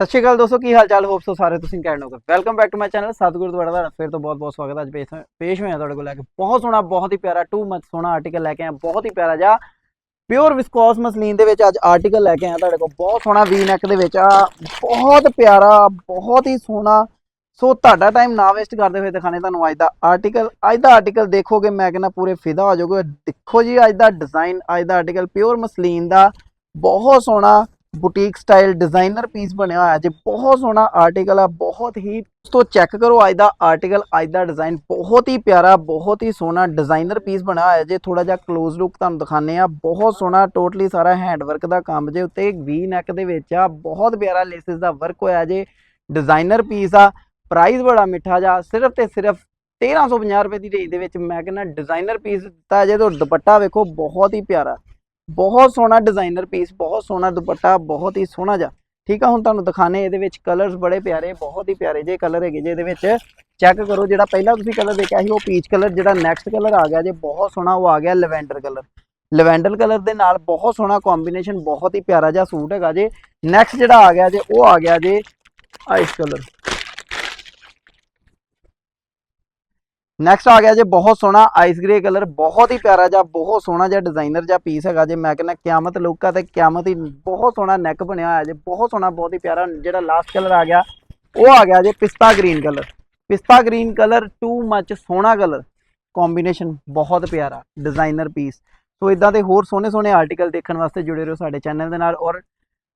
ਸਤਿ ਸ਼੍ਰੀ ਅਕਾਲ ਦੋਸਤੋ, ਕੀ ਹਾਲ ਚਾਲ ਹੋਪ ਸੋ ਸਾਰੇ ਤੁਸੀਂ ਕਹਿਣ ਹੋਗੇ welcome back to my channel ਸਤਿਗੁਰੂ ਤੁਹਾਡਾ ਦਾ। ਫਿਰ ਤੋਂ ਬਹੁਤ ਬਹੁਤ ਸਵਾਗਤ ਹੈ। ਅੱਜ ਪੇਸ਼ ਪੇਸ਼ ਹੋਇਆ ਤੁਹਾਡੇ ਕੋਲ ਲੈ ਕੇ। ਬਹੁਤ ਸੋਹਣਾ, ਬਹੁਤ ਹੀ ਪਿਆਰਾ ਟੂ ਮਚ ਸੋਹਣਾ ਆਰਟੀਕਲ ਲੈ ਕੇ ਆਇਆ। ਬਹੁਤ ਹੀ ਪਿਆਰਾ ਜਿਹਾ ਪਿਓਰ ਵਿਸਕੋਸ ਮਸਲੀਨ ਦੇ ਵਿੱਚ ਅੱਜ ਆਰਟੀਕਲ ਲੈ ਕੇ ਆਇਆ ਤੁਹਾਡੇ ਕੋਲ। ਬਹੁਤ ਸੋਹਣਾ ਵੀ ਨੈਕ ਦੇ ਵਿੱਚ ਆ। ਬਹੁਤ ਪਿਆਰਾ, ਬਹੁਤ ਹੀ ਸੋਹਣਾ। ਸੋ ਤੁਹਾਡਾ ਟਾਈਮ ਨਾ ਵੇਸਟ ਕਰਦੇ ਹੋਏ ਦਿਖਾਣੇ ਤੁਹਾਨੂੰ ਅੱਜ ਦਾ ਆਰਟੀਕਲ ਅੱਜ ਦਾ ਆਰਟੀਕਲ ਦੇਖੋਗੇ, ਮੈਂ ਕਹਿੰਦਾ ਪੂਰੇ ਫਿਦਾ ਹੋ ਜਾਓਗੇ ਦੇਖੋ ਜੀ, ਅੱਜ ਦਾ ਡਿਜ਼ਾਈਨ ਅੱਜ ਦਾ ਆਰਟੀਕਲ ਪਿਓਰ ਮਸਲੀਨ ਦਾ। ਬਹੁਤ ਸੋਹਣਾ। ਬੁਟੀਕ ਸਟਾਈਲ ਡਿਜ਼ਾਈਨਰ ਪੀਸ ਬਣਿਆ ਹੋਇਆ ਜੇ, ਬਹੁਤ ਸੋਹਣਾ ਆਰਟੀਕਲ ਆ, ਬਹੁਤ ਹੀ ਤੋਂ ਚੈੱਕ ਕਰੋ ਅੱਜ ਦਾ ਆਰਟੀਕਲ ਅੱਜ ਦਾ ਡਿਜ਼ਾਈਨ ਬਹੁਤ ਹੀ ਪਿਆਰਾ, ਬਹੁਤ ਹੀ ਸੋਹਣਾ ਡਿਜ਼ਾਈਨਰ ਪੀਸ ਬਣਿਆ ਹੋਇਆ ਜੇ ਥੋੜਾ ਜਿਹਾ ক্লোਜ਼ ਲੁੱਕ ਤੁਹਾਨੂੰ ਦਿਖਾਣੇ ਆ ਬਹੁਤ ਸੋਹਣਾ ਟੋਟਲੀ ਸਾਰਾ ਹੈਂਡਵਰਕ ਦਾ ਕੰਮ ਜੇ, ਉੱਤੇ ਵੀ ਨੈਕ ਦੇ ਵਿੱਚ ਆ, ਬਹੁਤ ਪਿਆਰਾ ਲੇਸਿਸ ਦਾ ਵਰਕ ਹੋਇਆ ਜੇ ਡਿਜ਼ਾਈਨਰ ਪੀਸ ਆ ਪ੍ਰਾਈਸ ਬੜਾ ਮਿੱਠਾ ਜਾ ਸਿਰਫ ਤੇ ਸਿਰਫ 1350 ਰੁਪਏ ਦੀ ਰੇਂਜ ਦੇ ਵਿੱਚ ਮੈਂ ਕਹਿੰਦਾ ਡਿਜ਼ਾਈਨਰ ਪੀਸ ਦਿੱਤਾ ਜੇ, ਤੇ ਦੁਪੱਟਾ ਵੇਖੋ, ਬਹੁਤ ਹੀ ਪਿਆਰਾ। ਬਹੁਤ ਸੋਹਣਾ ਡਿਜ਼ਾਈਨਰ ਪੀਸ ਬਹੁਤ ਸੋਹਣਾ ਦੁਪੱਟਾ, ਬਹੁਤ ਹੀ ਸੋਹਣਾ ਜਾ ਠੀਕ ਆ, ਹੁਣ ਤੁਹਾਨੂੰ ਦਿਖਾਣੇ, ਇਹਦੇ ਵਿੱਚ ਕਲਰਸ ਬੜੇ ਪਿਆਰੇ, ਬਹੁਤ ਹੀ ਪਿਆਰੇ ਜੇ ਕਲਰ ਹੈਗੇ ਜੇ ਇਹਦੇ ਵਿੱਚ। ਚੈੱਕ ਕਰੋ ਜਿਹੜਾ ਪਹਿਲਾਂ ਤੁਸੀਂ ਕਲਰ ਦੇਖਿਆ ਸੀ, ਉਹ ਪੀਚ ਕਲਰ ਜਿਹੜਾ ਨੈਕਸਟ ਕਲਰ ਆ ਗਿਆ ਜੇ, ਬਹੁਤ ਸੋਹਣਾ ਉਹ ਆ ਗਿਆ ਲੈਵੈਂਡਰ ਕਲਰ ਲੈਵੈਂਡਰ ਕਲਰ ਦੇ ਨਾਲ ਬਹੁਤ ਸੋਹਣਾ ਕੰਬੀਨੇਸ਼ਨ ਬਹੁਤ ਹੀ ਪਿਆਰਾ ਜਿਹਾ ਸੂਟ ਹੈਗਾ ਜੇ। ਨੈਕਸਟ ਜਿਹੜਾ ਆ ਗਿਆ ਜੇ, ਉਹ ਆ ਗਿਆ ਜੇ ਆਈਸ ਕਲਰ ਨੈਕਸਟ ਆ ਗਿਆ ਜੇ, ਬਹੁਤ ਸੋਹਣਾ ਆਈਸ ਗ੍ਰੇ ਕਲਰ ਬਹੁਤ ਹੀ ਪਿਆਰਾ ਜਿਹਾ, ਬਹੁਤ ਸੋਹਣਾ ਜਿਹਾ ਡਿਜ਼ਾਈਨਰ ਜਿਹਾ ਪੀਸ ਹੈਗਾ ਜੇ। ਮੈਂ ਕਹਿੰਦਾ ਕਿਆਮਤ ਲੁੱਕ ਆ ਤੇ ਕਿਆਮਤ ਹੀ ਬਹੁਤ ਸੋਹਣਾ ਨੈਕ ਬਣਿਆ ਹੋਇਆ ਜੇ, ਬਹੁਤ ਸੋਹਣਾ, ਬਹੁਤ ਹੀ ਪਿਆਰਾ। ਜਿਹੜਾ ਲਾਸਟ ਕਲਰ ਆ ਗਿਆ, ਉਹ ਆ ਗਿਆ ਜੇ pista green colour pista green colour too much ਸੋਹਣਾ ਕਲਰ ਕੰਬੀਨੇਸ਼ਨ ਬਹੁਤ ਪਿਆਰਾ ਡਿਜ਼ਾਈਨਰ ਪੀਸ ਸੋ ਇਦਾਂ ਦੇ ਹੋਰ ਸੋਹਣੇ ਸੋਹਣੇ ਆਰਟੀਕਲ ਦੇਖਣ ਵਾਸਤੇ ਜੁੜੇ ਰਹੋ ਸਾਡੇ ਚੈਨਲ ਦੇ ਨਾਲ। ਔਰ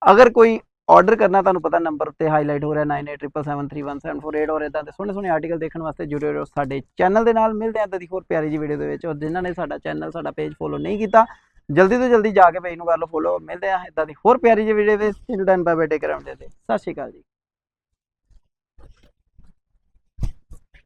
ਅਗਰ ਕੋਈ ਆਰਡਰ ਕਰਨਾ, ਤੁਹਾਨੂੰ ਪਤਾ ਨੰਬਰ ਉੱਤੇ ਹਾਈਲਾਈਟ ਹੋ ਰਿਹਾ 9877731748 ਔਰ ਇਦਾਂ ਦੇ ਸੋਹਣੇ ਸੋਹਣੇ ਆਰਟੀਕਲ ਦੇਖਣ ਵਾਸਤੇ ਜੁੜੇ ਰਹੋ ਸਾਡੇ ਚੈਨਲ ਦੇ ਨਾਲ। ਮਿਲਦੇ ਆਂ ਇਦਾਂ ਦੀ ਹੋਰ ਪਿਆਰੀ ਜੀ ਵੀਡੀਓ ਦੇ ਵਿੱਚ। ਔਰ ਜਿਨ੍ਹਾਂ ਨੇ ਸਾਡਾ ਚੈਨਲ ਸਾਡਾ ਪੇਜ ਫੋਲੋ ਨਹੀਂ ਕੀਤਾ, ਜਲਦੀ ਤੋਂ ਜਲਦੀ ਜਾ ਕੇ ਪੇਜ ਨੂੰ ਕਰ ਲਓ ਫੋਲੋ ਮਿਲਦੇ ਆਂ ਇਦਾਂ ਦੀ ਹੋਰ ਪਿਆਰੀ ਜੀ ਵੀਡੀਓ ਵਿੱਚ। ਚਿਲਡਰਨ ਬਾਏ ਟੇਕ ਕਰਾਉਂਦੇ ਤੇ ਸਤਿ ਸ਼੍ਰੀ ਅਕਾਲ ਜੀ।